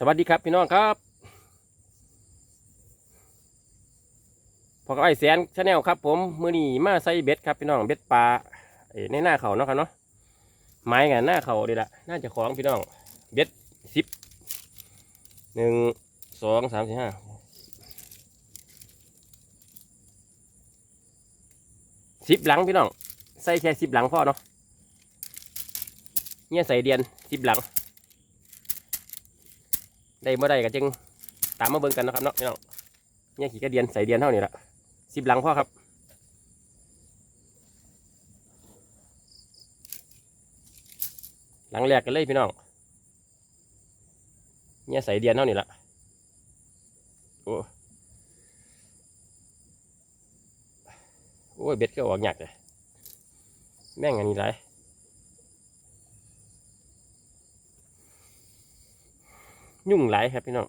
สวัสดีครับพี่น้องครับพอกับไอแสนชาแนลครับผมมือนีมาใส่เบ็ดครับพี่น้องเบ็ดปลาเอ้ยในหน้าเขาเนาะครับเนาะไม้กันหน้าเขาดีละน่าจะของพี่น้องเบ็ดสิบหนึ่งสองสามสี่ห้าสิบหลังพี่น้องใส่แค่สิบหลังพ่อเนาะเนี่ยใส่เดียนสิบหลัง ได้เมื่อใดก็จึงตามมาเบิ่งกันนะครับเนาะพี่น้องเนี่ยขี่กระเดียนใส่เดียนเท่านี้ละสิบหลังพ่อครับหลังแรกกันเลยพี่น้องเนี่ยใส่เดียนเท่านี้ละโอ้โอ้ยเบ็ดก็ออกหยักเลยแม่งอันนี้ไร ยุ่งหลายครับพี่น้อง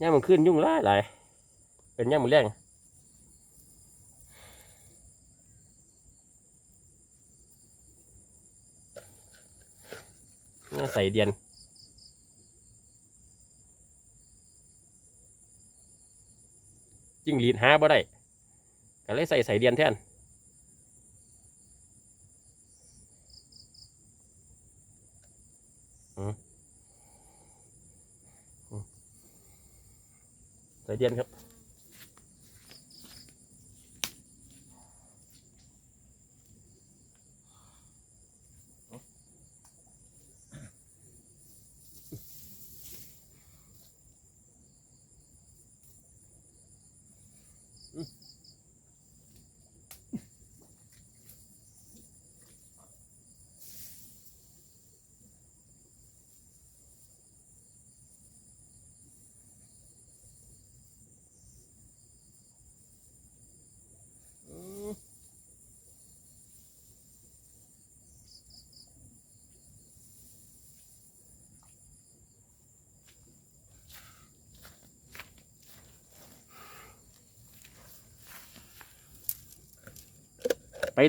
ย่ามันขึ้นยุ่งหลายหลายเป็นย่ามันแรงเนี่ยใส่เดียนจิ้งหรีดหาบ่ได้ก็เลยใส่ใส่เดียนแทน สายเดียนครับ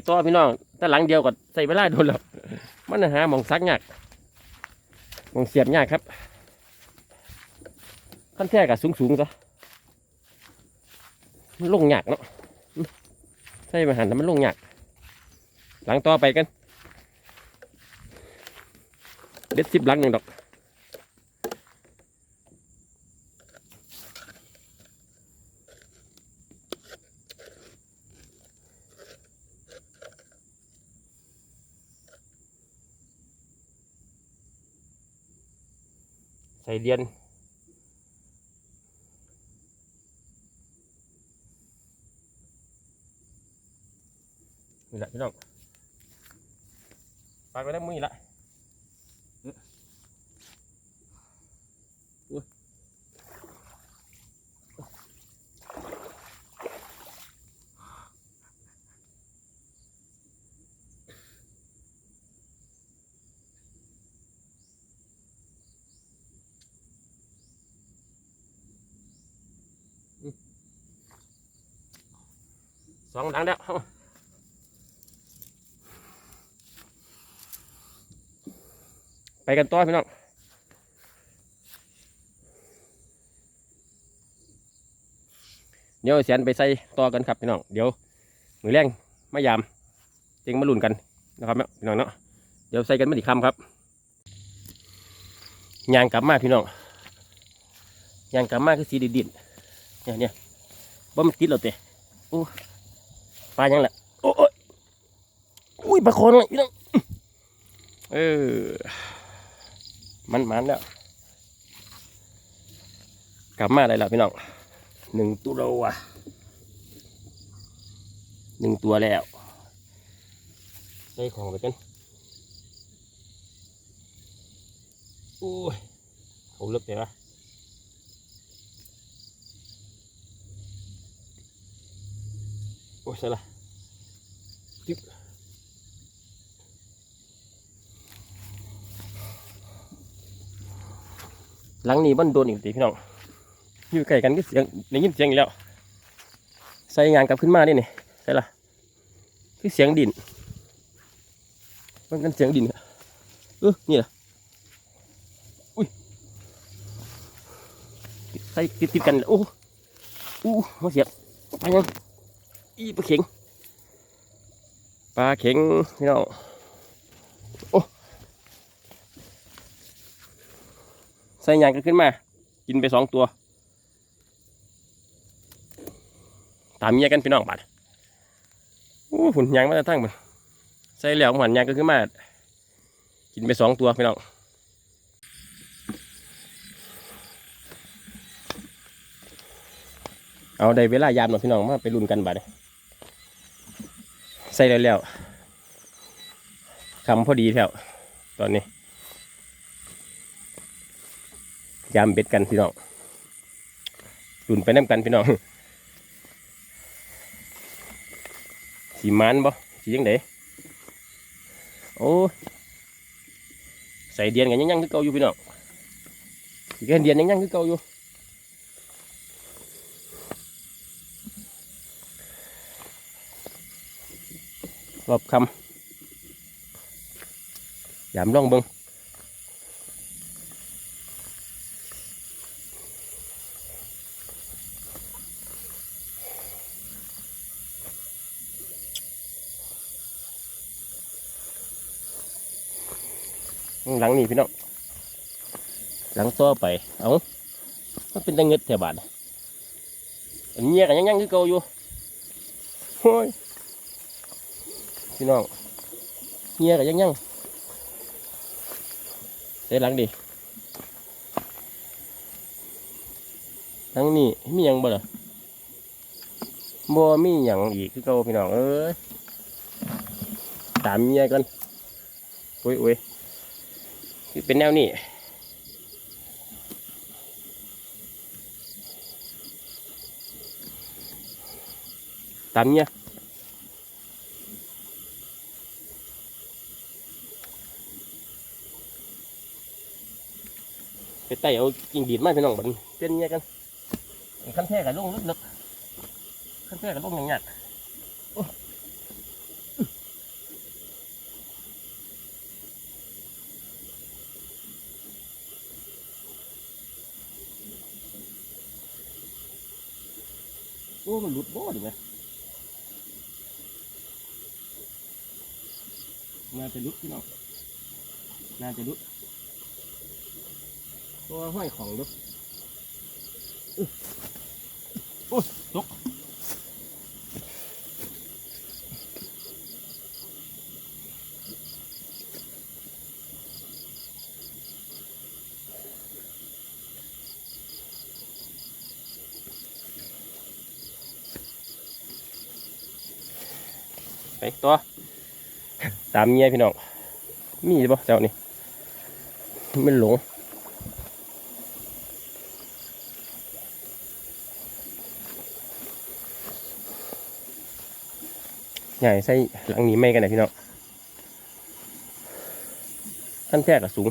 ต่อพี่น้องแต่หลังเดียวก็ใส่เวลาโดนแล้วมันหามองซักยากมองเสียบยากครับขั้นแท้กับสูงสูงๆซะมันลงยากเนาะใส่มาหันแล้วมันลงยากหลังต่อไปกันเด็ดสิบหลังหนึ่งดอก ใส่เดียนแหละพี่น้องปากไปได้มือนี่ละอื้ออุ๊ย สองหลังแล้วเอาไปกันต่อพี่น้องเดี๋ยวเสียนไปใส่ต่อกันครับพี่น้องเดี๋ยวมือแรงมายามจึงมาลุนกันนะครับพี่น้องเนาะเดี๋ยวใส่กันไม่ดีคำครับยางกลับมาพี่น้องยางกลับมาคือสีดินๆเนี่ยเนี่ยบ่มันติดแล้วเตะป ลายังแหละโอ้ยอุ้ยปลาโคนเลยพี่น้องเออ มันมันแล้ว กลับมาอะไรล่ะพี่น้องหนึ่งตัวอะหนึ่งตัวแล้วใส่ของไปกันโอ้ยเขาเลิกเลยวะโอ้ยใส่ละ จิ๊บหลังนี้มันโดนอีกสิพี่น้องอยู่ไกลกันก็เสียงได้ยินเสียงอีกแล้ว ใส่งานกลับขึ้นมาเนี่ยนี่ใช่ละคือเสียงดินมันกันเสียงดินเออนี่แหละอุ้ยใส่ติดกันโอ้อู้มาเสียบไปยังอีปลาเข็ง ลาเข็งพี่น้องโอ้ใส่ยางกันขึ้นมา กินไปสองตัว ตามเมียกันพี่น้องบัดโอ้หุ่นยางมาแต่ทั้งมันใส่แล้วหันยางก็ขึ้นมา กินไปสองตัวพี่น้องเอาได้เวลายามหน่อยพี่น้องมาไปลุ้นกันบัดนี้ ใส่แล้วแล้วคำพอดีแถวตอนนี้ ยามเบ็ดกันพี่น้องลุ้นไปน้ำกันพี่น้องสีมันบ่สียังไงโอ้ใส่เดียนกันยังยังคือเก่าอยู่พี่น้องสีแค่เดียนยังยังคือเก่าอยู่ รอบคำยามล่องเบิงหลังนี้พี่น้องหลังต่อไป เอามันเป็นตะเงิดแถวบ้าทอันเนี้ยกันยังยังคือเก่าอยู่โอ้ย พี่น้องเฮียกับยังยังเสหลังดิหลังนี่มียังบ่ล่ะบ่มีหยังอีกคือเก่าพี่น้องเอ้ยตามเมียกันโอ้ยโอ้ยคือเป็นแนวนี้ตามเมีย ไปไต่เอากิ่งดีดมาพี่น้องบัดนเป็นเงี้ยกันขั้นแท้กับลงลึกๆขั้นแท้กับลงอย่างเงี้ยโอ้โอ้มันหลุดบ่ดิไหมน่าจะลุดพี่น้องน่าจะลุด ตัวห้อยของดูอื้อโอ้ยตกไปตัว ตามเมียพี่น้อง มีบ่เจ้านี่มันหลง ใหญ่ใส่หลังนี้ไม่กันนะพี่น้องขั้นแท้กับสูง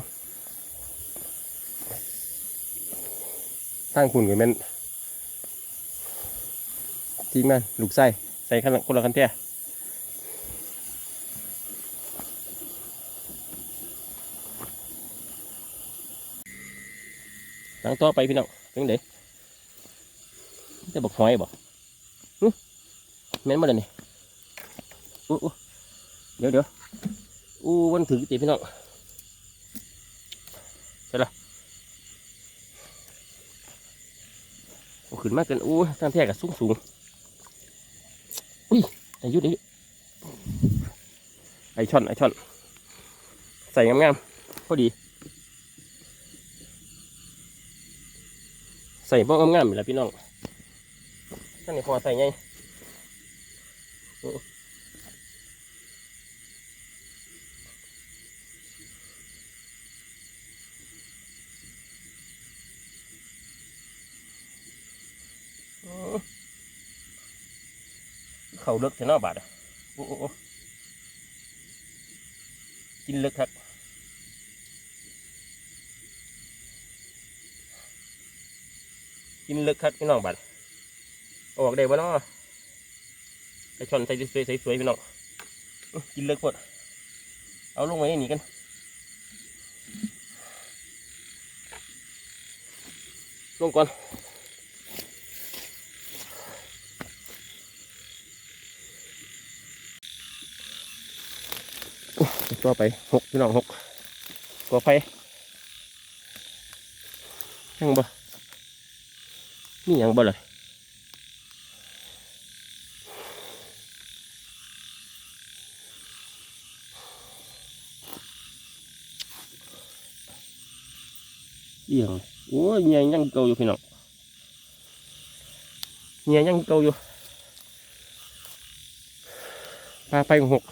ตั้งคุณกับแม่นทีมงานลูกไส้ใส่ขั้นคนละขั้นแท้หลังต่อไปพี่น้องเป็นเด็จะบอกหอยบ่หึแม่นบ่เดี๋ยวนี้อู้อู้ เดี๋ยวเดี๋ยวอู้วันถือตีพี่น้องใช่ละโอ้ขึ้นมากเกินอู้ทางแท้กับสูงสูงอุ้ยอายุดิไอช่อนไอช่อน ใส่งามๆพอดี ใส่บ้องงามๆอยู่แล้วพี่น้องท่านนี่พอใส่ไง เขาเลิกเท่นาบาทอะโอ้โอ้กินเลิกครับกินเลิกครับพี่น้องบาทเออกได้บ่เนาะไอชอนใส่สวยใส่สวยพี่น้องกินเลิกหมดเอาลงไว้นี่กันลงก่อน ต่อไปหกพี่น้องหกก่อไฟยังบ่นี่ยังบ่เลยเอียงโอ้ยเงียยังเกาอยู่พี่น้องเงียยังเกาอยู่พาไปหก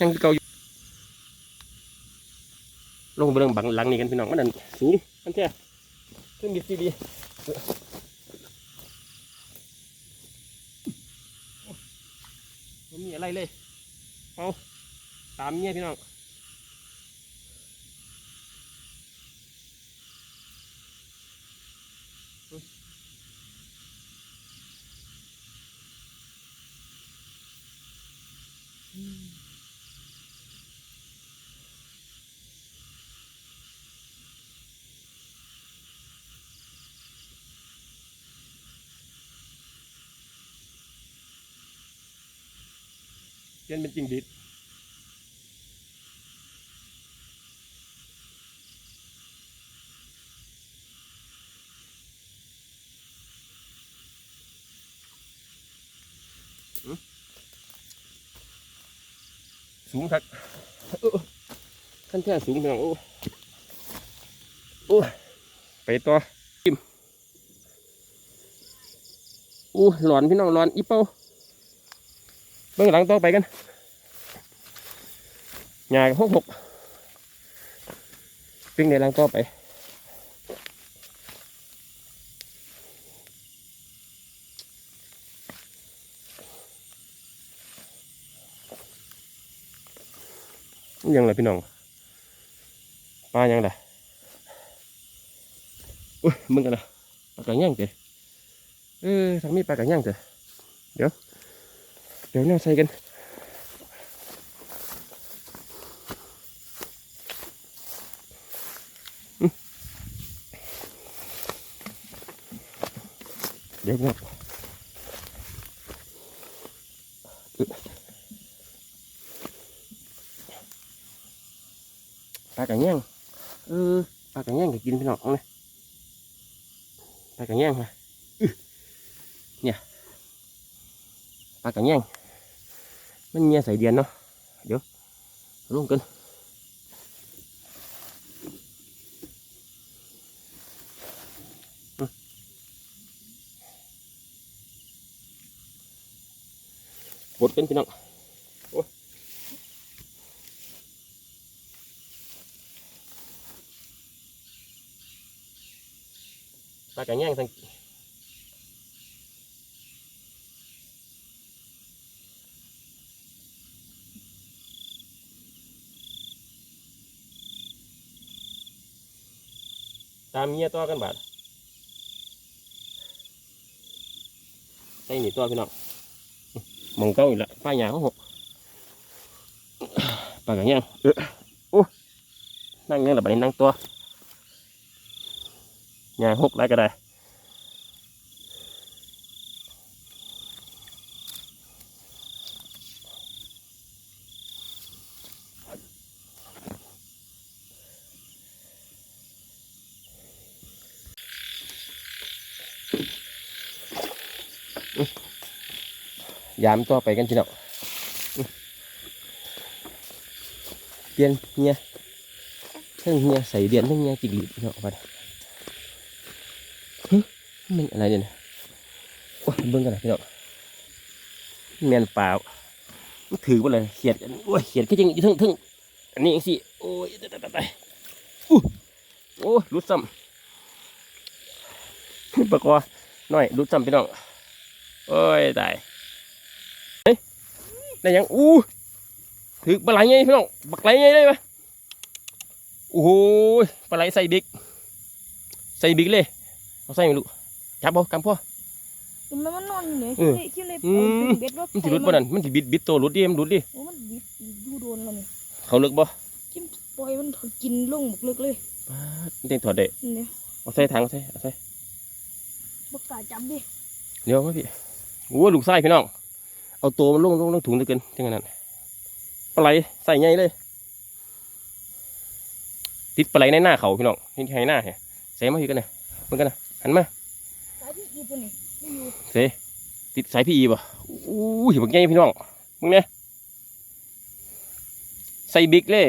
ยังเก่าอยู่ลงไปเรื่องบังหลังนี่กันพี่น้องมันนั่นสูงมันแค่ขึ้นดีซีดีมันมีอะไรเลยเอาตามเงี้ยพี่น้อง เปลี่ยนเป็นจริงดิดหืมสูงครับขั้นแท่สูงพี่น้องโอ้โอ้ไปต่อจิ้มโอ้หลอนพี่น้องหลอนอีเป้า เบื้องหลังต่อไปกันหยาหกหกปิ้งในหลังต่อไปยังไงพี่น้องปลายังไงอุ้ยมึงกันนะปลากระย่างเจ้เออทางนี้ปลากระย่างเจ้เดี๋ยวเดี๋ยวเนี่ยใส่กันอืมเดี๋ยว เนี่ยอึปลากระแยงเออปลากระแยงก็กินพี่น้ มันเงียใส่เดียนเนาะเดี๋ยวร่วมกันบดกันพี่น้องตาแกระแง่งสังามเงี้ยต่อกันบาดไอ้นี่ตัวพี่น้องหมองเก้าอีกและป้ายหยาเขาหกปากกันยังเออโอ้นั่งยังหลับไปนั่งตัวหยาหกไรก็ได้ ยามต่อไปกันพี่น้องอื้อเปลี่ยนเงี้ยทั้งเงี้ยใส่เดียนทั้งเงี้ยจิกหลีดพี่น้องไปฮึมันอะไรเนี่ยนะโอ้ยเบิ่งกันนะพี่น้องแมนเปล่ามันถือว่าเลยเขียดโอ้ยเขียดก็จริงอยู่ทึ่งทึ่งอันนี้เองสิโอ้ยตายตายตายอู้โอ้ยรุดซ้ำปากกอน้อยรุดซ้ำพี่น้องโอ้ยตาย ได้ยังอู้ถือปลาไหลไงพี่น้องปลาไหลไงได้ไหมโอ้โหปลาไหลใส่บิ๊กใส่บิ๊กเลยเอาใส่ไม่รู้จับเอากำพ่อมันมันนอนอยู่เนี่ยเออคิดเลยอืมเอาเบ็ดว่ามันสิรุดบ่นั่นมันสิบิดบิดตัวรุดดิมันรุดดิโอ้มันบิดดูโดนแล้วนี่เขาเลิกบ่จิ้มปล่อยมันกินลงหมกเลิกเลยป๊าดมันเต็งถอดได้นี่เนี่ยเอาใส่ถังเอาใส่เอาใส่บกล้าจับดิเดี๋ยวมาพี่โอ้ลูกไส้พี่น้อง เอาตัวมันลงลงลงถุงตะเกินจังนั้นปลาไหลใส่ไงเลย ติดปลาไหลในหน้าเขาพี่น้องนี่ให้หน้าเนี่ยเสมาพี่กันนะเพิ่งกันนะหันมาสายที่อีตัวนี้ไม่อยู่เสติดสายพี่อีบ่อู้หิบักใหญ่พี่น้องมึงเนี่ยใส่บิ๊กเลย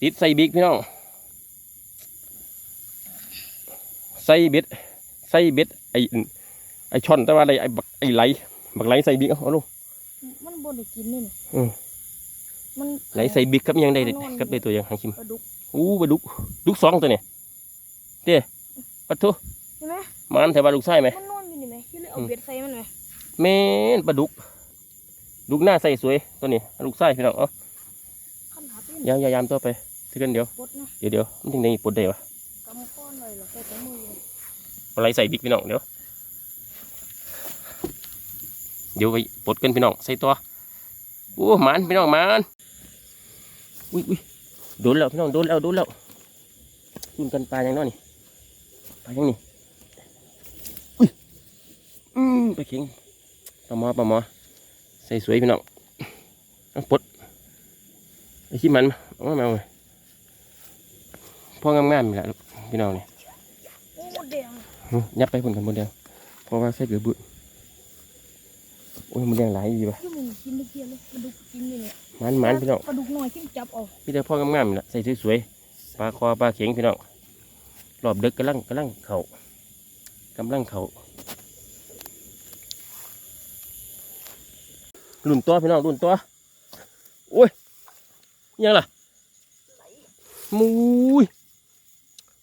ติดใส่บิ๊กพี่น้องใส่เบ็ดใส่เบ็ดไอ้ไอ้ช่อนแต่ว่าอะไรไอ้บักไอ้ไหล บักไหลใส่บิ๊กเอาเอาลูกมันบนได้กินนี่นี่อืมมันไหลใส่บิ๊กครับยังได้เด็ดครับได้ตัวยังหางชิมปลาดุกอู้ปลาดุกดุกสองตัวเนี่ยเด้ปะทุเห็นไหมมันแต่ว่าลูกไส้ไหมมันนอนอยู่นี่ไหมที่เลยเอาอืมเบ็ดใส่มันไหมแม่นปลาดุก ดุกหน้าใส่สวยตัวนี้ลูกไส้พี่น้องเอาขั้นหาเป็นยามยามยามตัวไปถือกันเดี๋ยวปดนะเดี๋ยวเดี๋ยวมันถึงในปวดเดียวะกำก้อนเลยเหรอใส่แต่มือเลยอะไรใส่บิ๊กพี่น้องเดี๋ยว เดี๋ยวไปปลดกันพี่น้องใส่ตัวโอ้หมันพี่น้องหมันอุ้ยอุ้ยโดนแล้วพี่น้องโดนแล้วโดนแล้วรุ่นกันปลาอย่างน้อยนี่ปลาอย่างนี้อุ้ยอืมไปเข็งปลาหมอปลาหมอใส่สวยพี่น้องเอาปลดไอ้ขี้มันมาเอามาเอามาพ่องามๆนี่แหละลูกพี่น้องนี่โอ้หมดแดงอืมยับไปผลกันบนเดียวเพราะว่าใส่เกลือบุดโอ้ยมันยังหลายอยู่ปะที่มึงกินเมื่อกี้เลยปลาดุกกินนี่เนี่ยมันมันพี่น้องปลาดุกน้อยที่จับเอาพี่แต่พ่องามๆนี่แหละใส่สวยๆปลาคอปลาเข็งพี่น้องรอบเด็กกำลังกำลังเข่ากำลังเข่ารุ่นตัวพี่น้องรุ่นตัวโอ้ยยังล่ะมุ้ย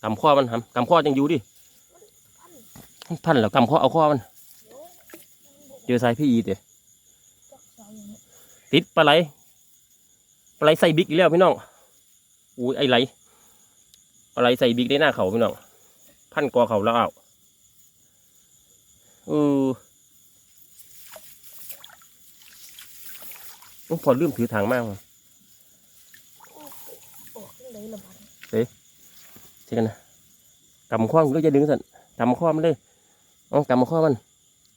กำข้อมันทำกำข้อยังอยู่ดิมันพันแล้วกำข้อเอาข้อมัน เจอสายพี่อีเตะจักสาวอย่างนี้ติดปลาไหลปลาไหลใส่บิ๊กอีกแล้วพี่น้องอุ้ยไอไหลปลาไหลใส่บิ๊กได้หน้าเขาพี่น้องพันกอเขาแล้วเอาเออโอ้พอลืมถือถังมากเลยโอ้ขึ้นเลยละบาดใช่กันนะกำข้อมันก็จะดึงสั่นกำข้อมันเลยอ๋อกำข้อมัน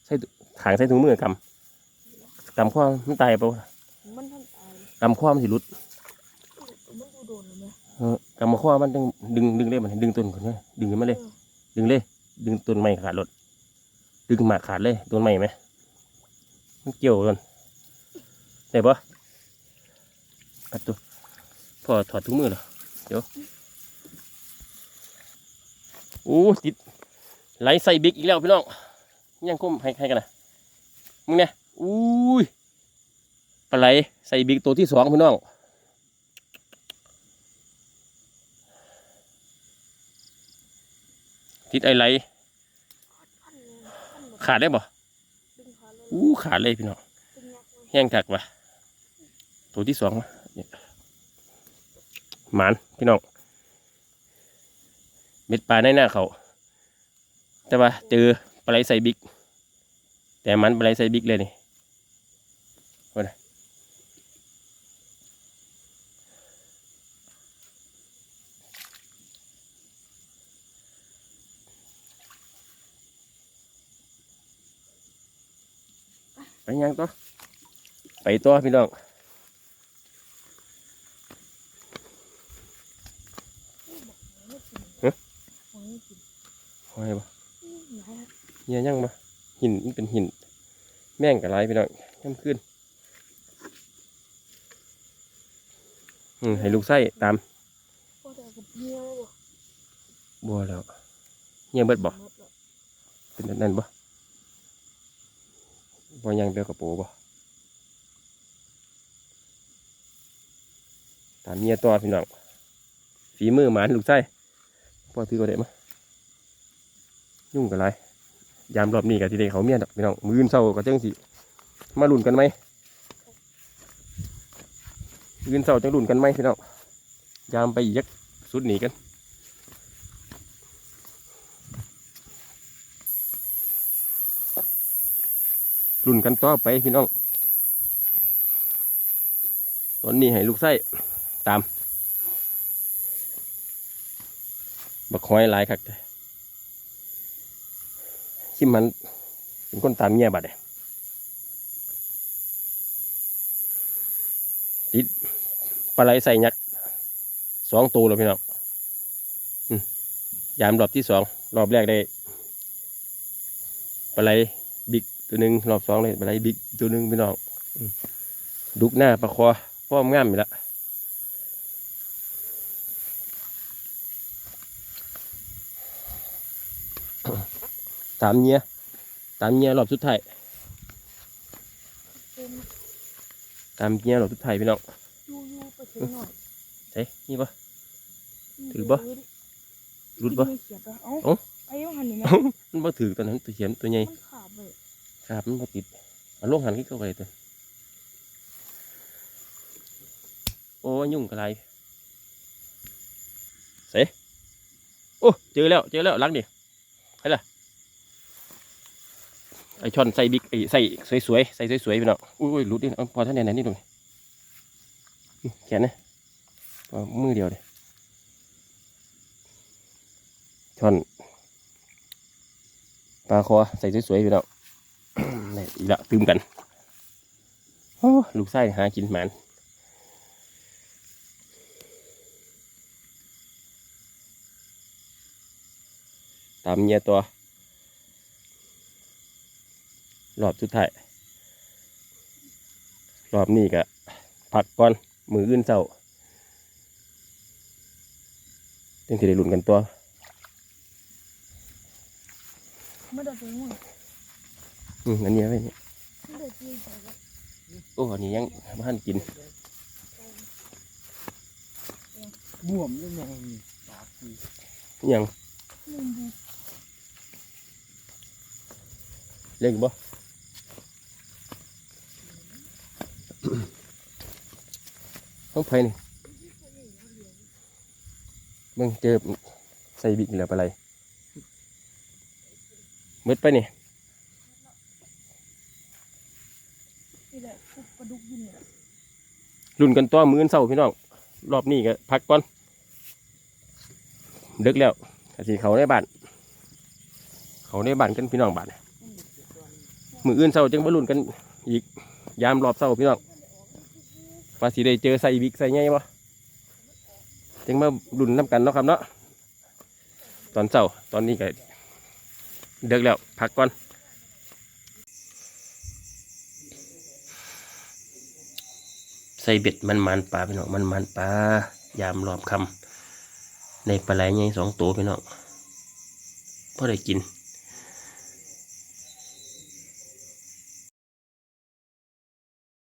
ใส่ ถังใส่ถุงมือกำกำข้อมันตายไปะมันท่านตายกำข้อมันสิหลุดมันดูโดนเลยไหมเออกำมาข้อมันต้องดึงดึงเลยมันดึงต้นก่อนเลยดึงขึ้นมาเลย ดึงเลย ดึงต้นไม้ขาดรถดึงหมากขาดเลยต้นไม้ไหมมันเกี่ยวกันได้ปะกัดตัวพอถอดถุงมือเหรอเดี๋ยวโอ้ติดไหลใส่บิ๊กอีกแล้วพี่น้องยังคุ้มให้ให้กันนะ มึงเนี่ยอุ้ยปลาไหลใส่บิ๊กตัวที่สองพี่น้องติดไอไหลขาดได้บ่อู้ขาดเลยพี่น้องแห้งกักว่ะตัวที่สองหมานพี่น้องเม็ดปลาในหน้าเขาแต่ว่าเจอปลาไหลใส่บิ๊ก แต่มันปลาไหลใส่บิ๊กเลยนี่ว่าไงไปยังตัวไปตัวพี่น้องไม่กินหอยไม่กินว่าไงบ่อืมหลายอะเหี้ยยังบ่หินมันเป็นหิน แม่งกับไรพี่น้องย่ำขึ้นอืมให้ลูกไส้ตามพอแต่กับเบี้ยวบัวแล้วเงี้ยเบิดบ่เป็นนั้นบ่บ่ยังเบลกระโปบ่ตามเมียตัวพี่น้องฝีมือหมานลูกไส้พ่อถือก็ได้มายุ่งกับไร ยามรอบนี้กับที่ได้เขาเมียดอกพี่น้องมือนเศร้าก็จังสิมาลุ่นกันไหมมือนเศร้าจังลุ่นกันไหมพี่น้องยามไปยักสุดหนีกันรุ่นกันต่อไปพี่น้องตอนนี้ให้ลูกไส้ตามบักหอยหลายคักแต่ ชิมมันเป็นคนตามเงียบัดเลยติดปลาไหลใส่ยักษ์สองตัวแล้วพี่น้องยามรอบที่สองรอบแรกได้ปลาไหลบิ๊กตัวหนึ่งรอบสองเลยปลาไหลบิ๊กตัวหนึ่งพี่น้องดุกหน้าปลาคอพ่อมงามอยู่แล้วามเงี้ยตามเงี้ยรอบสุดท้ายเป็นตามเงี้ยรอบสุดท้ายพี่น้องยูยูไปถึงหน่อยเฮ้ยนี่ปะถือบ่รุดปะที่มีเขียดปะเอ้าเอ้าไปยังหันนี่ไหมเอ้ามันบ่ถือตอนนั้นตัวเขียนตัวใหญ่มันขาดเลยครับมันบ่ติดเอาลงหันขึ้นเข้าไปตัวโอ้ยยุ่งกระไรเสโอ้เจอแล้วเจอแล้วลักดิไปละ ไอช่อนใส่บิ๊กไอใส่สวยๆใส่สวยๆพี่น้องอุ้ยอุ้ยหลุดดิพอท่านไหนนี่ดูนี่อื้อแขนนะมือเดียวเลยช่อนปลาคอใส่สวยๆพี่น้องนี่อีกและตืมกันโอ้ลูกไส้หากินหมันตามเงียตัว รอบสุดท้ายรอบนี้ก็พักก่อนมืออื่นเศร้าจึงสิได้ลุ้นกันตัวไม่ได้ถึงหน่อยอืมอันนี้ไว้นี่ไม่ได้ตีใส่เลยโอ้อันนี้ยังบ้านกินบวมเลยแม่งปากดียังหนึ่งดีเล่นบ่ ต้องไฟนี่มึงเจอใส่บิ๊กเหลือไปอะไรมืดไปนี่นี่แหละพวกปลาดุกยินเนี่ยรุ่นกันตัวมืออนเศร้าพี่น้อง รอบนี้ก็พักก่อนดึกแล้วสิเขาในบ้าน เขาในบ้านกันพี่น้องบ้านมืออื่นเศร้าจังบรรุ่นกันอีกยามรอบเศร้าพี่น้อง ว่าสิได้เจอใส่บิ๊กใส่ไงวะจังมารุ่นน้ำกันเนาะครับเนาะตอนเศร้าตอนนี้ก็เดึกแล้วพักก่อนใส่เบ็ดมันมันปลาพี่น้องมันมันปลายามรอบคำในปลาไหลใหญ่สองตัวพี่น้องพอได้กิน